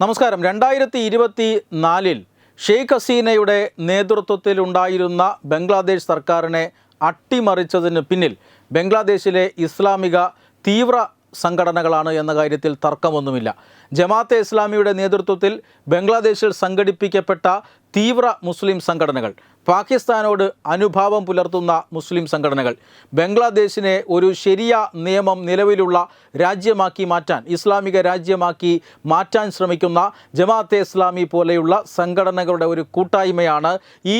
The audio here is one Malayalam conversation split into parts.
നമസ്കാരം. രണ്ടായിരത്തി ഇരുപത്തി നാലിൽ ഷെയ്ഖ് ഹസീനയുടെ നേതൃത്വത്തിലുണ്ടായിരുന്ന ബംഗ്ലാദേശ് സർക്കാരിനെ അട്ടിമറിച്ചതിന് പിന്നിൽ ബംഗ്ലാദേശിലെ ഇസ്ലാമിക തീവ്ര സംഘടനകളാണ് എന്ന കാര്യത്തിൽ തർക്കമൊന്നുമില്ല. ജമാഅത്തെ ഇസ്ലാമിയുടെ നേതൃത്വത്തിൽ ബംഗ്ലാദേശിൽ സംഘടിപ്പിക്കപ്പെട്ട തീവ്ര മുസ്ലിം സംഘടനകൾ പാകിസ്ഥാനോട് അനുഭാവം പുലർത്തുന്ന മുസ്ലിം സംഘടനകൾ ബംഗ്ലാദേശിനെ ഒരു ശരിയ നിയമം നിലവിലുള്ള രാജ്യമാക്കി മാറ്റാൻ ഇസ്ലാമിക രാജ്യമാക്കി മാറ്റാൻ ശ്രമിക്കുന്ന ജമാഅത്തെ ഇസ്ലാമി പോലെയുള്ള സംഘടനകളുടെ ഒരു കൂട്ടായ്മയാണ് ഈ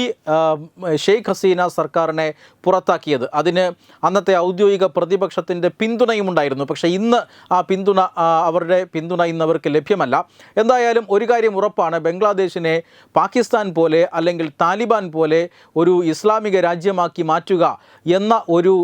ഷെയ്ഖ് ഹസീന സർക്കാരിനെ പുറത്താക്കിയത്. അതിന് അന്നത്തെ ഔദ്യോഗിക പ്രതിപക്ഷത്തിന്റെ പിന്തുണയും ഉണ്ടായിരുന്നു പക്ഷേ ഇന്ന് ആ പിന്തുണ അവരുടെ പിന്തുണ ഇന്ന് അവർക്ക് ലഭ്യമല്ല. എന്തായാലും ഒരു കാര്യം ഉറപ്പാണ്. ബംഗ്ലാദേശിനെ പാകിസ്ഥാൻ പോലെ അല്ലെങ്കിൽ താലിബാൻ പോലെ ഒരു ഇസ്ലാമിക രാജ്യമാക്കി മാറ്റുക എന്ന ഒരു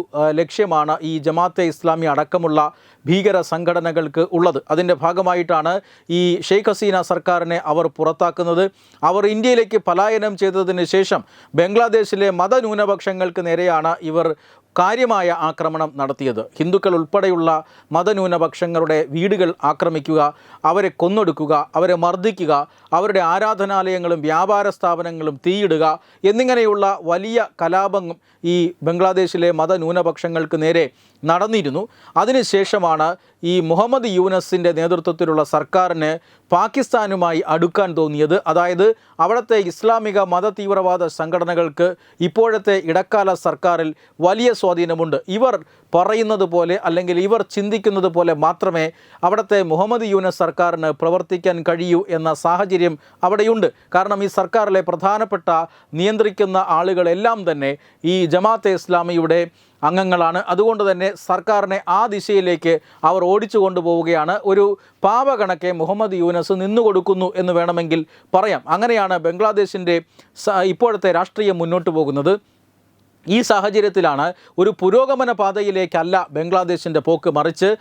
ലക്ഷ്യമാണ് ഈ ജമാഅത്തെ ഇസ്ലാമി അടക്കമുള്ള ഭീകര സംഘടനകൾക്ക് ഉള്ളത്. അതിന്റെ ഭാഗമായിട്ടാണ് ഈ ഷെയ്ഖ് ഹസീന സർക്കാരിനെ അവർ പുറത്താക്കുന്നത്. അവർ ഇന്ത്യയിലേക്ക് പലായനം ചെയ്തതിന് ശേഷം ബംഗ്ലാദേശിലെ മതന്യൂനപക്ഷങ്ങൾക്ക് നേരെയാണ് ഇവർ കാര്യമായ ആക്രമണം നടത്തിയത്. ഹിന്ദുക്കൾ ഉൾപ്പെടെയുള്ള മതന്യൂനപക്ഷങ്ങളുടെ വീടുകൾ ആക്രമിക്കുക അവരെ കൊന്നൊടുക്കുക അവരെ മർദ്ദിക്കുക അവരുടെ ആരാധനാലയങ്ങളും വ്യാപാര സ്ഥാപനങ്ങളും തീയിടുക എന്നിങ്ങനെയുള്ള വലിയ കലാപം ഈ ബംഗ്ലാദേശിലെ മതന്യൂനപക്ഷങ്ങൾക്ക് നേരെ നടന്നിരുന്നു. അതിനുശേഷമാണ് ഈ മുഹമ്മദ് യൂനസിന്റെ നേതൃത്വത്തിലുള്ള സർക്കാരിന് പാകിസ്ഥാനുമായി അടുക്കാൻ തോന്നിയത്. അതായത് അവിടുത്തെ ഇസ്ലാമിക മത തീവ്രവാദ സംഘടനകൾക്ക് ഇപ്പോഴത്തെ ഇടക്കാല സർക്കാരിൽ വലിയ സ്വാധീനമുണ്ട്. ഇവർ പറയുന്നത് പോലെ അല്ലെങ്കിൽ ഇവർ ചിന്തിക്കുന്നത് പോലെ മാത്രമേ അവിടുത്തെ മുഹമ്മദ് യൂനസ് സർക്കാരിന് പ്രവർത്തിക്കാൻ കഴിയൂ എന്ന സാഹചര്യം അവിടെയുണ്ട്. കാരണം ഈ സർക്കാരിലെ പ്രധാനപ്പെട്ട നിയന്ത്രിക്കുന്ന ആളുകളെല്ലാം തന്നെ ഈ ജമാഅത്തെ ഇസ്ലാമിയുടെ അംഗങ്ങളാണ്. അതുകൊണ്ട് തന്നെ സർക്കാരിനെ ആ ദിശയിലേക്ക് അവർ ഓടിച്ചു കൊണ്ടുപോവുകയാണ്. ഒരു പാവകണക്കെ മുഹമ്മദ് യൂനസ് നിന്നുകൊടുക്കുന്നു എന്ന് വേണമെങ്കിൽ പറയാം. അങ്ങനെയാണ് ബംഗ്ലാദേശിന്റെ ഇപ്പോഴത്തെ രാഷ്ട്രീയം മുന്നോട്ട് പോകുന്നത്. ഈ സാഹചര്യത്തിലാണ് ഒരു പുരോഗമന പാതയിലേക്കല്ല ബംഗ്ലാദേശിന്റെ പോക്ക് മറിച്ച്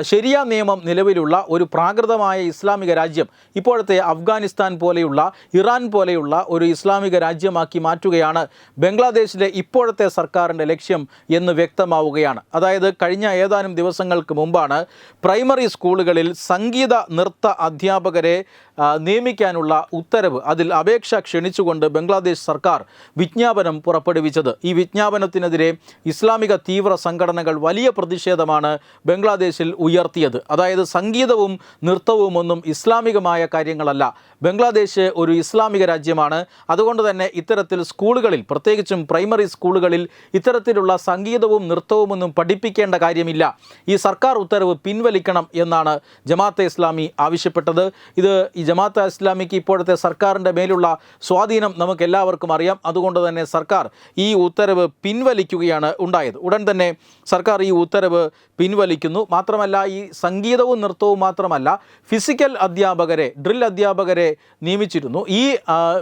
ശരിയ നിയമം നിലവിലുള്ള ഒരു പ്രാകൃതമായ ഇസ്ലാമിക രാജ്യം ഇപ്പോഴത്തെ അഫ്ഗാനിസ്ഥാൻ പോലെയുള്ള ഇറാൻ പോലെയുള്ള ഒരു ഇസ്ലാമിക രാജ്യമാക്കി മാറ്റുകയാണ് ബംഗ്ലാദേശിലെ ഇപ്പോഴത്തെ സർക്കാരിന്റെ ലക്ഷ്യം എന്ന് വ്യക്തമാവുകയാണ്. അതായത് കഴിഞ്ഞ ഏതാനും ദിവസങ്ങൾക്ക് മുമ്പാണ് പ്രൈമറി സ്കൂളുകളിൽ സംഗീത നൃത്ത അധ്യാപകരെ നിയമിക്കാനുള്ള ഉത്തരവ്. അതിൽ അപേക്ഷ ക്ഷണിച്ചുകൊണ്ട് ബംഗ്ലാദേശ് സർക്കാർ വിജ്ഞാപനം പുറപ്പെടുവിച്ചത്. ഈ വിജ്ഞാപനത്തിനെതിരെ ഇസ്ലാമിക തീവ്ര സംഘടനകൾ വലിയ പ്രതിഷേധമാണ് ബംഗ്ലാദേശിൽ ഉയർത്തിയത്. അതായത് സംഗീതവും നൃത്തവും ഒന്നും ഇസ്ലാമികമായ കാര്യങ്ങളല്ല. ബംഗ്ലാദേശ് ഒരു ഇസ്ലാമിക രാജ്യമാണ്. അതുകൊണ്ട് തന്നെ ഇത്തരത്തിൽ സ്കൂളുകളിൽ പ്രത്യേകിച്ചും പ്രൈമറി സ്കൂളുകളിൽ ഇത്തരത്തിലുള്ള സംഗീതവും നൃത്തവും ഒന്നും പഠിപ്പിക്കേണ്ട കാര്യമില്ല. ഈ സർക്കാർ ഉത്തരവ് പിൻവലിക്കണം എന്നാണ് ജമാഅത്തെ ഇസ്ലാമി ആവശ്യപ്പെട്ടത്. ഇത് ഈ ജമാഅത്തെ ഇസ്ലാമിക്ക് ഇപ്പോഴത്തെ സർക്കാരിന്റെ മേലുള്ള സ്വാധീനം നമുക്ക് എല്ലാവർക്കും അറിയാം. അതുകൊണ്ട് തന്നെ സർക്കാർ ഈ ഉത്തരവ് പിൻവലിക്കുകയാണ് ഉണ്ടായത്. ഉടൻ തന്നെ സർക്കാർ ഈ ഉത്തരവ് പിൻവലിക്കുന്നു. മാത്രമല്ല ഈ സംഗീതവും നൃത്തവും മാത്രമല്ല ഫിസിക്കൽ അധ്യാപകരെ ഡ്രിൽ അധ്യാപകരെ നിയമിച്ചിരുന്നു. ഈ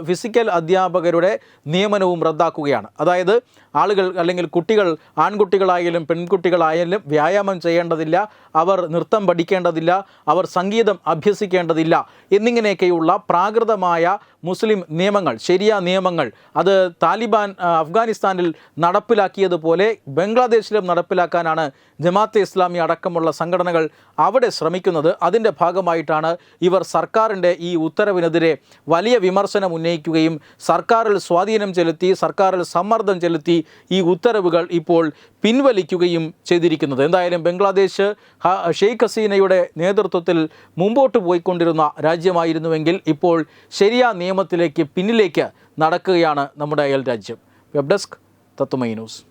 ഫിസിക്കൽ അധ്യാപകരുടെ നിയമനവും റദ്ദാക്കുകയാണ്. അതായത് ആളുകൾ അല്ലെങ്കിൽ കുട്ടികൾ ആൺകുട്ടികളായാലും പെൺകുട്ടികളായാലും വ്യായാമം ചെയ്യേണ്ടതില്ല അവർ നൃത്തം പഠിക്കേണ്ടതില്ല അവർ സംഗീതം അഭ്യസിക്കേണ്ടതില്ല എന്നിങ്ങനെയൊക്കെയുള്ള പ്രാകൃതമായ മുസ്ലിം നിയമങ്ങൾ ശരിയ നിയമങ്ങൾ. അത് താലിബാൻ അഫ്ഗാനിസ്ഥാനിൽ നടപ്പിലാക്കിയതുപോലെ ബംഗ്ലാദേശിലും നടപ്പിലാക്കാനാണ് ജമാഅത്തെ ഇസ്ലാമി അടക്കമുള്ള സംഘടനകൾ അവിടെ ശ്രമിക്കുന്നത്. അതിന്റെ ഭാഗമായിട്ടാണ് ഇവർ സർക്കാരിന്റെ ഈ ഉത്തരവിനെതിരെ വലിയ വിമർശനം ഉന്നയിക്കുകയും സർക്കാരിൽ സ്വാധീനം ചെലുത്തി സർക്കാരിൽ സമ്മർദ്ദം ചെലുത്തി ഈ ഉത്തരവുകൾ ഇപ്പോൾ പിൻവലിക്കുകയും ചെയ്തിരിക്കുന്നത്. എന്തായാലും ബംഗ്ലാദേശ് ഷെയ്ഖ് ഹസീനയുടെ നേതൃത്വത്തിൽ മുമ്പോട്ട് പോയിക്കൊണ്ടിരുന്ന രാജ്യമായിരുന്നുവെങ്കിൽ ഇപ്പോൾ ശരിയാ നിയമത്തിലേക്ക് പിന്നിലേക്ക് നടക്കുകയാണ് നമ്മുടെ അയൽ രാജ്യം. Web desk Tá tanto menos